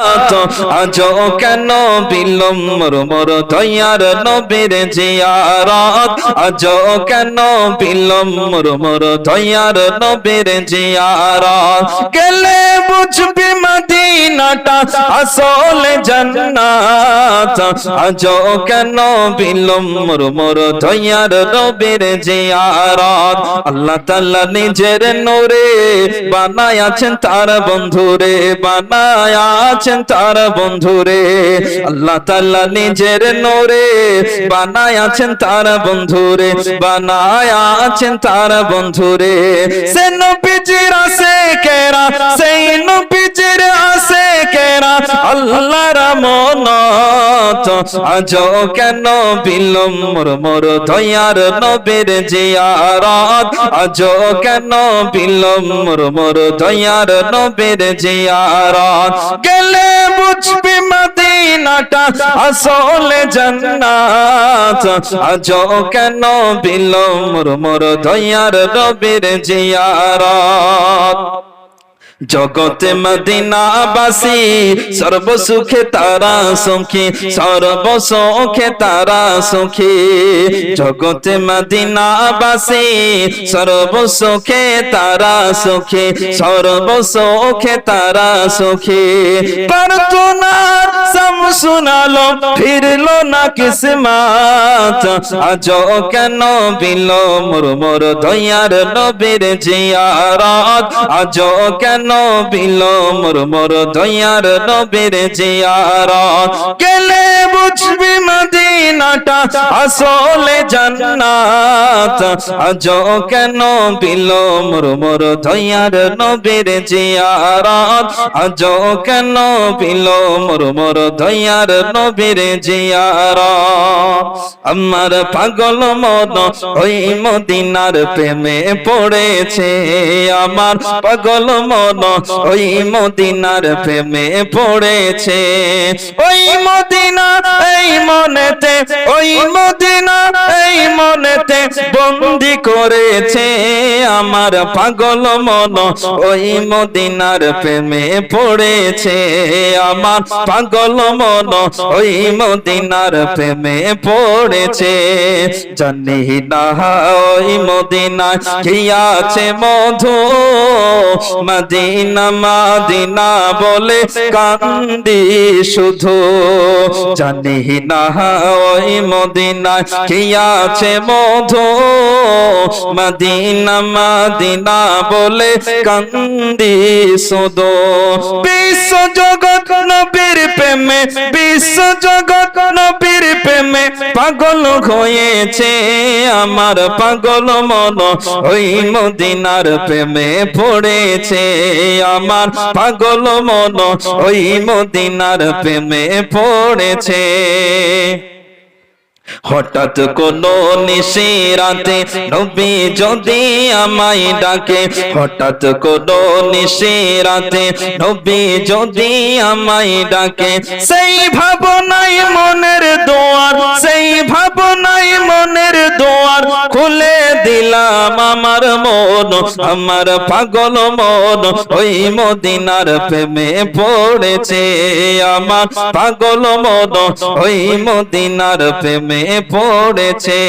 আজ কেন বিলম্বর মোর দয়ার নবীর জিয়ারত? আজ কেন বিলম্বর মোর দয়ার নবীর জিয়ারত? গেলে বুঝবি মদিনাটা, আসলে জান্নাত। আজ কেন বিলম্বর মোর দয়ার নবীর জিয়ারত? আল্লাহ তাআলা নিজের নূরে বানায়াছেন তার বন্ধুরে বানায়াছেন তার বন্ধুরে, আল্লাহ তাআলা নিজের নূরে বানায়াছেন তার বন্ধুরে বানায়াছেন তার বন্ধুরে। সে নবীজির আছে কেরা, সেই নবীজির আজ কেন বিলম্বর মোর দয়ার নবীর জিয়ারত। আজ কেন বিলম্বর মোর দয়ার নবীর জিয়ারত। গেলে বুঝবি মদিনাটা, আসলে জান্নাত। আজ কেন বিলম্বর মোর দয়ার নবীর জিয়ারত। জগতে মদিনাবাসী, সর্বসুখে তারা সুখী, সর্বসুখে তারা সুখী। জগতে মদিনাবাসী, সর্বসুখে তারা সুখী, সর্বসুখে তারা সুখী। প্রার্থনা সব শুনালো, ফিরলো না কিসমাত। আজ কেন বিল মোর মোর দয়ার নবীর জিয়ারত। আজ কেন বিল মোর মোর দয়ার নবীর জিয়ার গেলে বুঝবি মদিনাটা আসলে জান্নাত। আজ কেন বিল মোর মোর দয়ার নবীর জিয়ারত? আজ কেন বিল মোর মোর দয়ার নবীর জিয়ারত? আমার পাগল মন ওই মদিনার প্রেমে পড়েছে। আমার পাগল মন ওই মদিনার প্রেমে পড়েছে। ওই মদিনা, এই ওই মদিনা মনেতে বন্দি করেছে আমার পাগল মন। ওই মদিনার প্রেমে পড়েছে আমার পাগল মন। ওই মদিনার প্রেমে পড়েছে, জানি না ওই মদিনা কি আছে মধু। মদিনা, মাদিনা বলে কান্দি শুধু, জানি না ওই মদিনা কি আছে মধু। মদিনা, মাদিনা বলে কান্দি শুধু। বিশ্ব জগৎ নবীর প্রেমে বিশ্ব জগৎ নবীর প্রেমে পাগল হয়েছে আমার পাগল মন। ওই মদিনার প্রেমে পড়েছে আমার পাগল মন। ওই মদিনার প্রেমে পড়েছে। হঠাৎ কোন নিশিরাতে নবী যদি আমায় ডাকে, হঠাৎ কোন নিশিরাতে নবী যদি আমায় ডাকে, সেই ভাবনাই মনের দোয়ার, সেই ভাবনাই মনের দোয়ার খুলে দিলাম আমার মন, আমার পাগল মন। ওই মদিনার প্রেমে পড়েছে আমার পাগল মন, ওই মদিনার পড়েছে।